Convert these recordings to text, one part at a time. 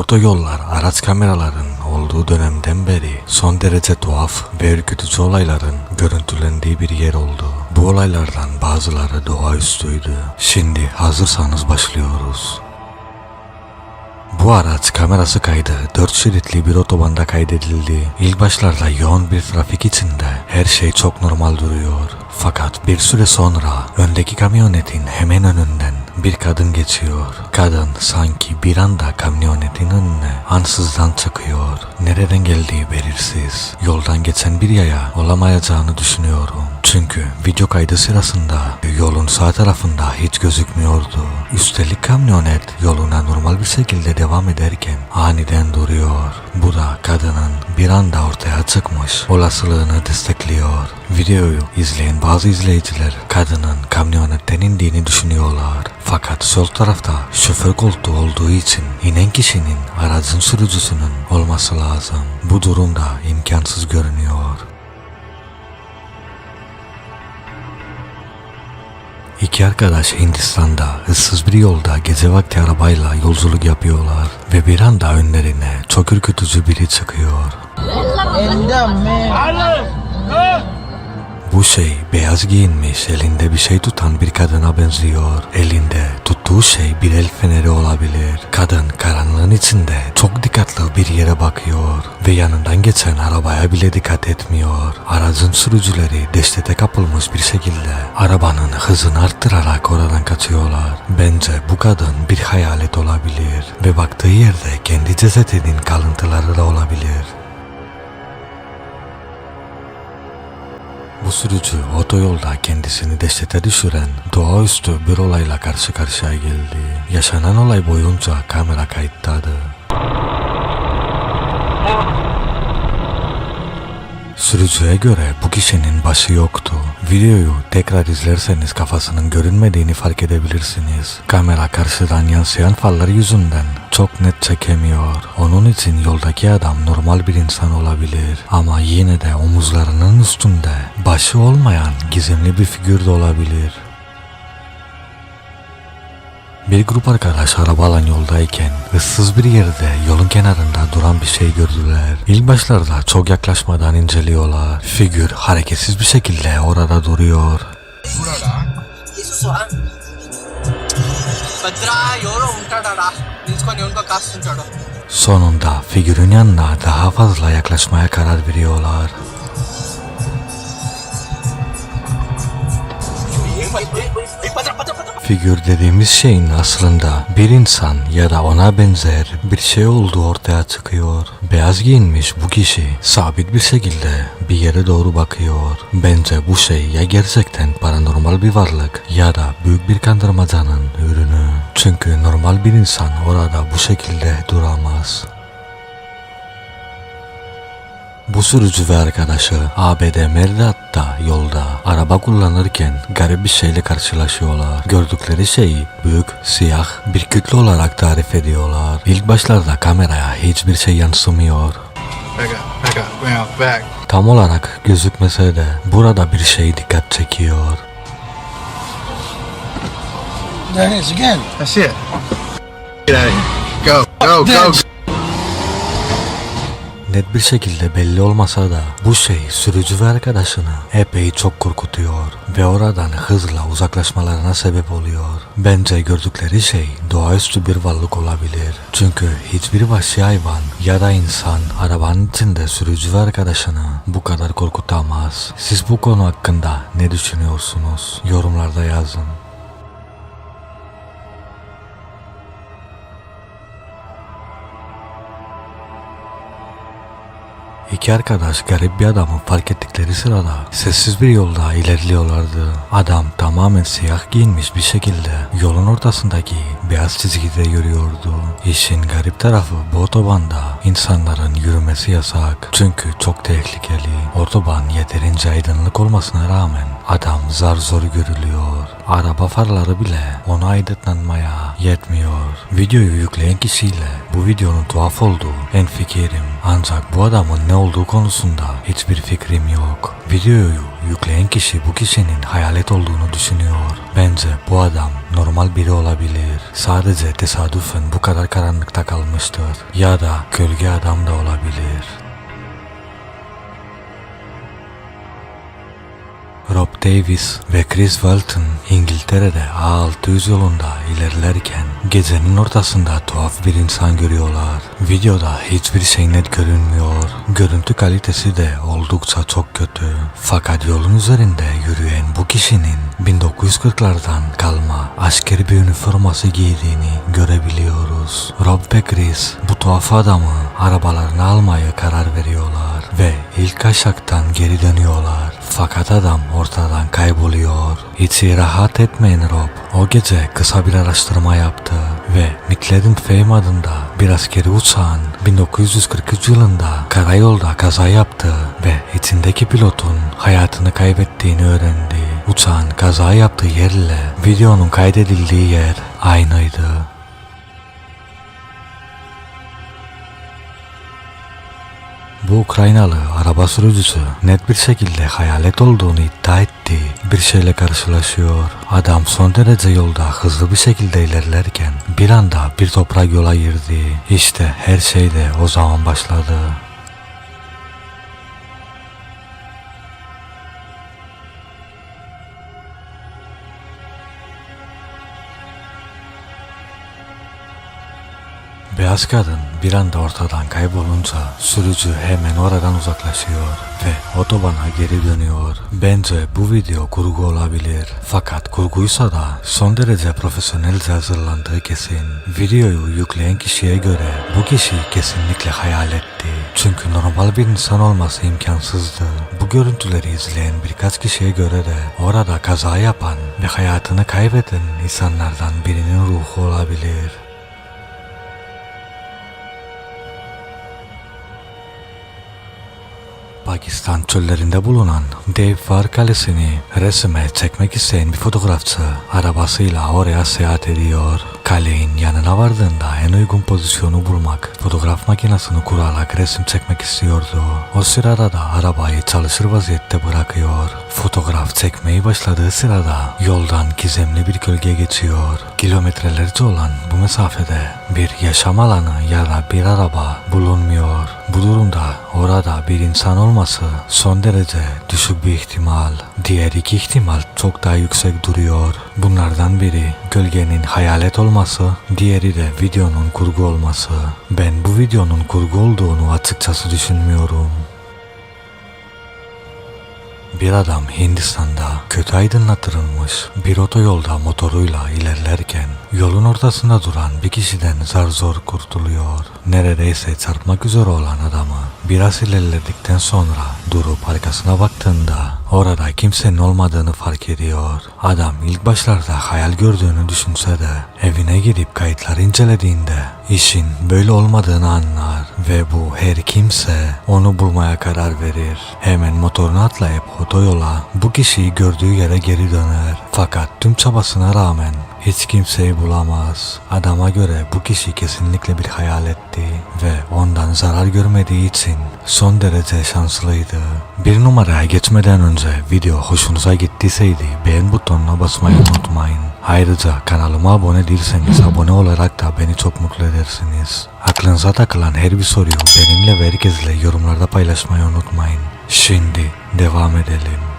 Otoyollar araç kameraların olduğu dönemden beri son derece tuhaf ve ürkütücü olayların görüntülendiği bir yer oldu. Bu olaylardan bazıları doğaüstüydü. Şimdi hazırsanız başlıyoruz. Bu araç kamerası kaydı 4 şeritli bir otobanda kaydedildi. İlk başlarda yoğun bir trafik içinde her şey çok normal duruyor. Fakat bir süre sonra öndeki kamyonetin hemen önünden bir kadın geçiyor. Kadın sanki bir anda kamyonetin önüne ansızdan çıkıyor. Nereden geldiği belirsiz. Yoldan geçen bir yaya olamayacağını düşünüyorum. Çünkü video kaydı sırasında yolun sağ tarafında hiç gözükmüyordu. Üstelik kamyonet yoluna normal bir şekilde devam ederken aniden duruyor. Bu da kadının bir anda ortaya çıkmış olasılığını destekliyor. Videoyu izleyen bazı izleyiciler kadının kamyonetten indiğini düşünüyorlar. Fakat sol tarafta şoför koltuğu olduğu için inen kişinin aracın sürücüsünün olması lazım. Bu durumda imkansız görünüyor. İki arkadaş Hindistan'da ıssız bir yolda gece vakti arabayla yolculuk yapıyorlar ve bir anda önlerine çok ürkütücü biri çıkıyor. Bu şey beyaz giyinmiş elinde bir şey tutan bir kadına benziyor. Elinde tuttuğu şey bir el feneri olabilir. Kadın karanlığın içinde çok dikkatli bir yere bakıyor ve yanından geçen arabaya bile dikkat etmiyor. Aracın sürücüleri dehşete kapılmış bir şekilde arabanın hızını arttırarak oradan kaçıyorlar. Bence bu kadın bir hayalet olabilir ve baktığı yerde kendi cesedinin kalıntıları da olabilir. Bu sürücü otoyolda kendisini dehşete düşüren doğaüstü bir olayla karşı karşıya geldi. Yaşanan olay boyunca kamera kayıttadı. Sürücüye göre bu kişinin başı yoktu. Videoyu tekrar izlerseniz kafasının görünmediğini fark edebilirsiniz. Kamera karşıdan yansıyan fallar yüzünden çok net çekemiyor. Onun için yoldaki adam normal bir insan olabilir. Ama yine de omuzlarının üstünde başı olmayan gizemli bir figür de olabilir. Bir grup arkadaş arabayla yoldayken ıssız bir yerde yolun kenarında duran bir şey gördüler. İlk başlarda çok yaklaşmadan inceliyorlar. Figür hareketsiz bir şekilde orada duruyor. Sonunda figürün yanına daha fazla yaklaşmaya karar veriyorlar figür dediğimiz şeyin aslında bir insan ya da ona benzer bir şey olduğu ortaya çıkıyor. Beyaz giyinmiş bu kişi sabit bir şekilde bir yere doğru bakıyor. Bence bu şey ya gerçekten paranormal bir varlık ya da büyük bir kandırmacanın ürünü. Çünkü normal bir insan orada bu şekilde duramaz. Bu sürücü ve arkadaşı ABD Meridat'ta yolda araba kullanırken garip bir şeyle karşılaşıyorlar. Gördükleri şeyi büyük, siyah bir kütle olarak tarif ediyorlar. İlk başlarda kameraya hiçbir şey yansımıyor. Back up, back up, back. Tam olarak gözükmese de burada bir şey dikkat çekiyor. There it is again. That's it. Get out of here. Go, go, go. Net bir şekilde belli olmasa da bu şey sürücü ve arkadaşını epey çok korkutuyor ve oradan hızla uzaklaşmalarına sebep oluyor. Bence gördükleri şey doğaüstü bir varlık olabilir. Çünkü hiçbir vahşi hayvan ya da insan arabanın içinde sürücü ve arkadaşını bu kadar korkutamaz. Siz bu konu hakkında ne düşünüyorsunuz? Yorumlarda yazın. İki arkadaş garip bir adamı fark ettikleri sırada sessiz bir yolda ilerliyorlardı. Adam tamamen siyah giyinmiş bir şekilde yolun ortasındaki beyaz çizgide yürüyordu. İşin garip tarafı bu otobanda insanların yürümesi yasak. Çünkü çok tehlikeli. Otoban yeterince aydınlık olmasına rağmen adam zar zor görülüyor. Araba farları bile onu aydınlatmaya yetmiyor. Videoyu yükleyen kişiyle bu videonun tuhaf olduğu en fikirim. Ancak bu adamın ne olduğu konusunda hiçbir fikrim yok. Videoyu yükleyen kişi bu kişinin hayalet olduğunu düşünüyor. Bence bu adam normal biri olabilir. Sadece tesadüfen bu kadar karanlıkta kalmıştır. Ya da gölge adam da olabilir. Rob Davis ve Chris Walton İngiltere'de A600 yolunda ilerlerken gecenin ortasında tuhaf bir insan görüyorlar. Videoda hiçbir şey net görünmüyor. Görüntü kalitesi de oldukça çok kötü. Fakat yolun üzerinde yürüyen bu kişinin 1940'lardan kalma askeri bir üniforması giydiğini görebiliyoruz. Rob ve Chris bu tuhaf adamı arabalarına almaya karar veriyorlar ve ilk aşaktan geri dönüyorlar. Fakat adam ortadan kayboluyor. İçi rahat etmeyen Rob o gece kısa bir araştırma yaptı ve Midland Fame adında bir askeri uçağın 1943 yılında karayolda kaza yaptı ve içindeki pilotun hayatını kaybettiğini öğrendi. Uçağın kaza yaptığı yerle videonun kaydedildiği yer aynıydı. Bu Ukraynalı araba sürücüsü net bir şekilde hayalet olduğunu iddia etti. Bir şeyle karşılaşıyor. Adam son derece yolda hızlı bir şekilde ilerlerken bir anda bir toprak yola girdi. İşte her şey de o zaman başladı. Beyaz kadın bir anda ortadan kaybolunca sürücü hemen oradan uzaklaşıyor ve otobana geri dönüyor. Bence bu video kurgu olabilir. Fakat kurguysa da son derece profesyonelce hazırlandığı kesin. Videoyu yükleyen kişiye göre bu kişi kesinlikle hayaletti. Çünkü normal bir insan olması imkansızdı. Bu görüntüleri izleyen birkaç kişiye göre de orada kaza yapan ve hayatını kaybeden insanlardan birinin ruhu olabilir. Pakistan çöllerinde bulunan Devvar Kalesi'ni resme çekmek isteyen bir fotoğrafçı arabasıyla oraya seyahat ediyor. Kalenin yanına vardığında en uygun pozisyonu bulmak, fotoğraf makinesini kurarak resim çekmek istiyordu. O sırada da arabayı çalışır vaziyette bırakıyor. Fotoğraf çekmeyi başladığı sırada yoldan gizemli bir gölge geçiyor. Kilometrelerce olan bu mesafede bir yaşam alanı ya da bir araba bulunmuyor. Bu durumda orada bir insan olması son derece düşük bir ihtimal. Diğer iki ihtimal çok daha yüksek duruyor. Bunlardan biri gölgenin hayalet olması, diğeri de videonun kurgu olması. Ben bu videonun kurgu olduğunu açıkçası düşünmüyorum. Bir adam Hindistan'da kötü aydınlatılmış bir otoyolda motoruyla ilerlerken yolun ortasında duran bir kişiden zar zor kurtuluyor. Neredeyse çarpmak üzere olan adamı biraz ilerledikten sonra durup arkasına baktığında orada kimsenin olmadığını fark ediyor. Adam ilk başlarda hayal gördüğünü düşünse de evine gidip kayıtları incelediğinde işin böyle olmadığını anlar ve bu her kimse onu bulmaya karar verir. Hemen motorunu atlayıp otoyola bu kişiyi gördüğü yere geri döner. Fakat tüm çabasına rağmen hiç kimseyi bulamaz. Adama göre bu kişi kesinlikle bir hayaletti ve ondan zarar görmediği için son derece şanslıydı. Bir numaraya geçmeden önce video hoşunuza gittiyseydi beğen butonuna basmayı unutmayın. Ayrıca kanalıma abone değilseniz abone olarak da beni çok mutlu edersiniz. Aklınıza takılan her bir soruyu benimle ve herkesle yorumlarda paylaşmayı unutmayın. Şimdi devam edelim.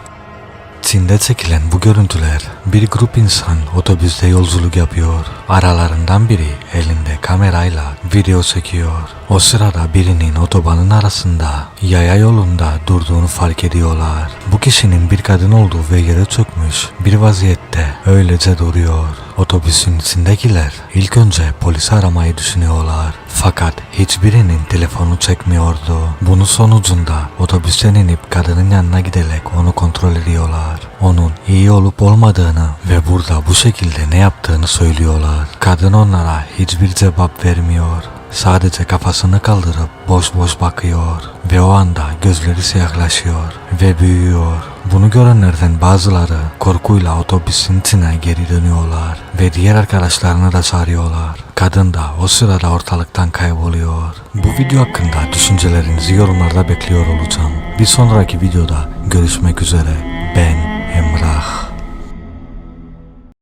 Çin'de çekilen bu görüntüler bir grup insan otobüste yolculuk yapıyor. Aralarından biri elinde kamerayla video çekiyor. O sırada birinin otobanın arasında yaya yolunda durduğunu fark ediyorlar. Bu kişinin bir kadın olduğu ve yere çökmüş bir vaziyette öylece duruyor. Otobüsün içindekiler ilk önce polisi aramayı düşünüyorlar. Fakat hiçbirinin telefonu çekmiyordu. Bunun sonucunda otobüsten inip kadının yanına giderek onu kontrol ediyorlar. Onun iyi olup olmadığını ve burada bu şekilde ne yaptığını söylüyorlar. Kadın onlara hiçbir cevap vermiyor. Sadece kafasını kaldırıp boş boş bakıyor ve o anda gözleri siyahlaşıyor ve büyüyor. Bunu görenlerden bazıları korkuyla otobüsün içine geri dönüyorlar ve diğer arkadaşlarını da çağırıyorlar. Kadın da o sırada ortalıktan kayboluyor. Bu video hakkında düşüncelerinizi yorumlarda bekliyor olacağım. Bir sonraki videoda Görüşmek üzere. Ben